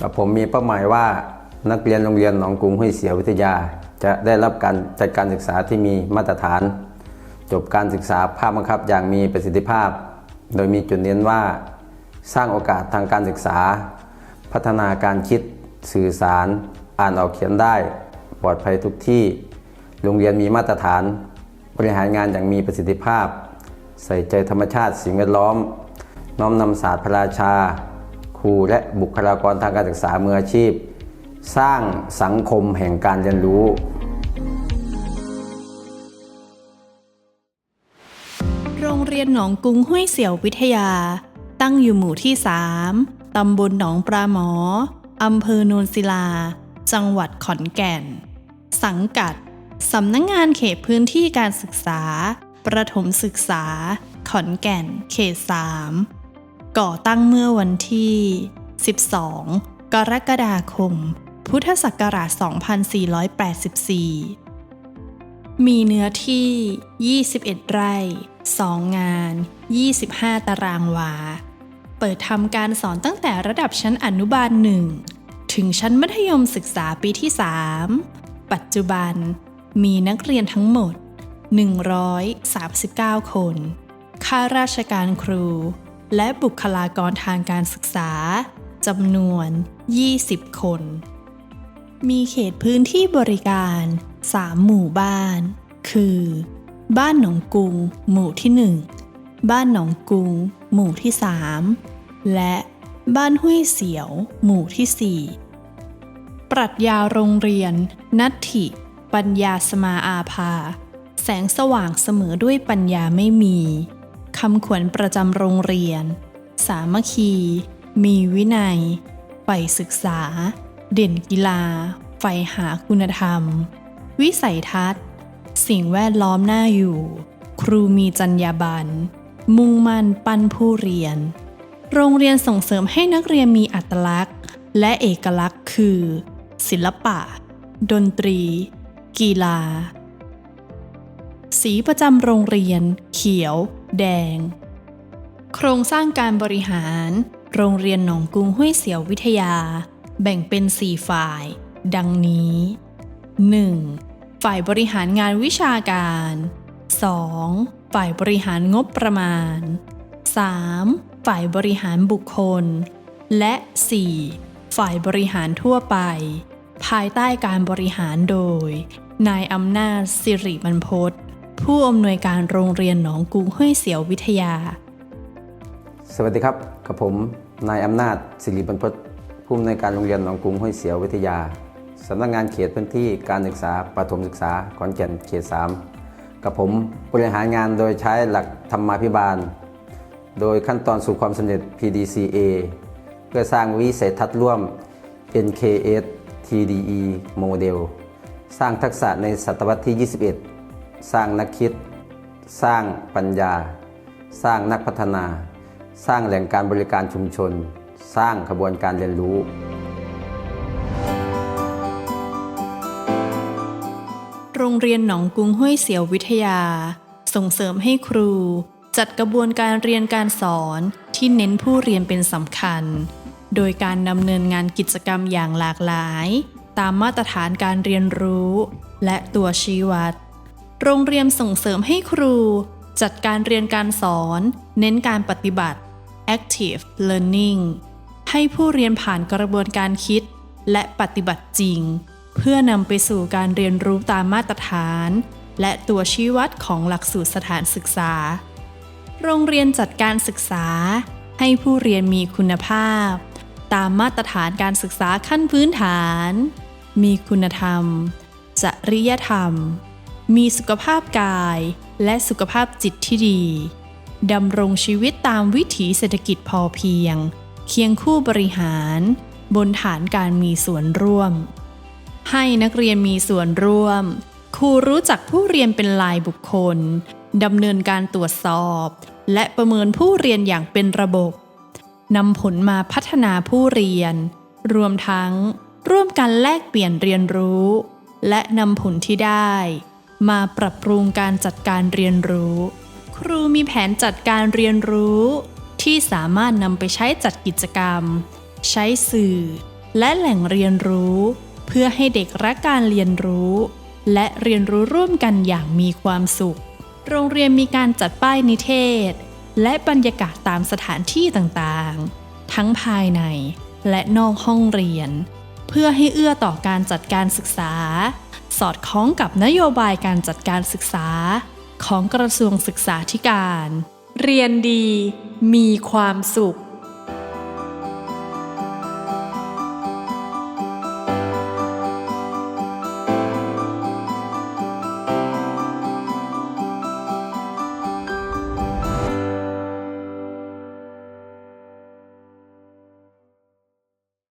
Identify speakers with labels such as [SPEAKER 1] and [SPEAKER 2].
[SPEAKER 1] กับผมมีเป้าหมายว่านักเรียนโรงเรียนหนองกรุงห้วยเสียววิทยา จะได้รับการจัดการศึกษาที่มีมาตรฐาน จบการศึกษาภาคบังคับอย่างมีประสิทธิภาพ โดยมีจุดเน้นว่า สร้างโอกาสทางการศึกษา พัฒนาการคิด สื่อสาร อ่านออกเขียนได้ ปลอดภัยทุกที่ โรงเรียนมีมาตรฐาน บริหารงานอย่างมีประสิทธิภาพ ใส่ใจธรรมชาติสิ่งแวดล้อม น้อมนำศาสตร์พระราชา ครูและบุคลากรทางการศึกษามืออาชีพ สร้างสังคมแห่งการเรียนรู้
[SPEAKER 2] โรงเรียนหนองกรุงห้วยเสี่ยววิทยา ตั้งอยู่หมู่ที่ 3 ตำบลหนองปลาหมอ อำเภอโนนศิลา จังหวัดขอนแก่น สังกัด สำนักงงานเขตพื้นที่การศึกษา ประถมศึกษา ขอนแก่น เขต3 ก่อตั้งเมื่อวันที่ 12 กรกฎาคม พุทธศักราช 2484 มีเนื้อที่ 21 ไร่ 2 งาน 25 ตารางวา เปิดทำการสอนตั้งแต่ระดับชั้นอนุบาล 1 ถึงชั้นมัธยมศึกษาปีที่ 3 ปัจจุบันมีนักเรียนทั้งหมด 139 คน ข้าราชการครู และบุคลากรทางการศึกษาจำนวน 20 คน มีเขตพื้นที่บริการ 3 หมู่บ้าน คือ บ้านหนองกุง หมู่ที่ 1 บ้านหนองกุง หมู่ที่ 3 และบ้านห้วยเสียว หมู่ที่ 4 ปรัชญาโรงเรียน นัตถิ ปัญญาสมาอาภา แสงสว่างเสมอด้วยปัญญาไม่มี คำขวัญประจำโรงเรียน สามัคคี มีวินัยใฝ่ศึกษา เด่นกีฬาใฝ่หาคุณธรรม วิสัยทัศน์ สิ่งแวดล้อมน่าอยู่ ครูมีจรรยาบรรณมุ่งมั่นปั้นผู้เรียน โรงเรียนส่งเสริมให้นักเรียนมีอัตลักษณ์ และเอกลักษณ์คือ ศิลปะ ดนตรี กีฬา สีประจำโรงเรียน เขียว แดง โครงสร้างการบริหาร โรงเรียนหนองกรุงห้วยเสียววิทยา แบ่งเป็น 4 ฝ่าย ดังนี้ 1. ฝ่ายบริหารงานวิชาการ 2. ฝ่ายบริหารงบประมาณ 3. ฝ่ายบริหารบุคคล และ 4. ฝ่ายบริหารทั่วไป ภายใต้การบริหารโดย นายอำนาจสิริบรรพ ผู้อำนวยการโรงเรียนหนองกุงห้วยเสียววิทยา
[SPEAKER 1] สวัสดีครับกับผมนายอำนาจสิริบรรพตผู้อำนวยการโรงเรียนหนองกุงห้วยเสียววิทยาสำนักงานเขตพื้นที่การศึกษาประถมศึกษาขอนแก่นเขต 3 กับผมบริหารงานโดยใช้หลักธรรมาภิบาล โดยขั้นตอนสู่ความสำเร็จ PDCA เพื่อสร้างวิสัยทัศน์ร่วม NKS TDE โมเดลสร้างทักษะในศตวรรษที่ 21 สร้างนักคิด สร้างปัญญา สร้างนักพัฒนา สร้างแหล่งการบริการชุมชน สร้างขบวนการเรียนรู้
[SPEAKER 2] โรงเรียนหนองกรุงห้วยเสียววิทยา ส่งเสริมให้ครู จัดกระบวนการเรียนการสอนที่เน้นผู้เรียนเป็นสำคัญ โดยการดำเนินงานกิจกรรมอย่างหลากหลาย ตามมาตรฐานการเรียนรู้ และตัวชี้วัด โรงเรียนส่งเสริมให้ครู จัดการเรียนการสอน เน้นการปฏิบัติ active learning ให้ผู้เรียนผ่านกระบวนการคิด และปฏิบัติจริง เพื่อนำไปสู่การเรียนรู้ตามมาตรฐาน และตัวชี้วัดของหลักสูตรสถานศึกษา โรงเรียนจัดการศึกษา ให้ผู้เรียนมีคุณภาพ ตามมาตรฐานการศึกษาขั้นพื้นฐาน มีคุณธรรม จริยธรรม มีสุขภาพกาย และสุขภาพจิตที่ดีดำรงชีวิตตามวิถีเศรษฐกิจพอเพียง เคียงคู่บริหาร บนฐานการมีส่วนร่วม ให้นักเรียนมีส่วนร่วม ครูรู้จักผู้เรียนเป็นลายบุคคลดำเนินการตรวจสอบ และประเมินผู้เรียนอย่างเป็นระบบนำผลมาพัฒนาผู้เรียน รวมทั้ง ร่วมกันแลกเปลี่ยนเรียนรู้ และนำผลที่ได้ มาปรับปรุงการจัดการเรียนรู้ ครูมีแผนจัดการเรียนรู้ ที่สามารถนำไปใช้จัดกิจกรรม ใช้สื่อ และแหล่งเรียนรู้ เพื่อให้เด็กรักการเรียนรู้ และเรียนรู้ร่วมกันอย่างมีความสุข โรงเรียนมีการจัดป้ายนิเทศ และบรรยากาศตามสถานที่ต่างๆ ทั้งภายในและนอกห้องเรียน เพื่อให้เอื้อต่อการจัดการศึกษา สอดคล้องกับนโยบายการจัดการศึกษา ของกระทรวงศึกษาธิการ เรียนดี มีความสุข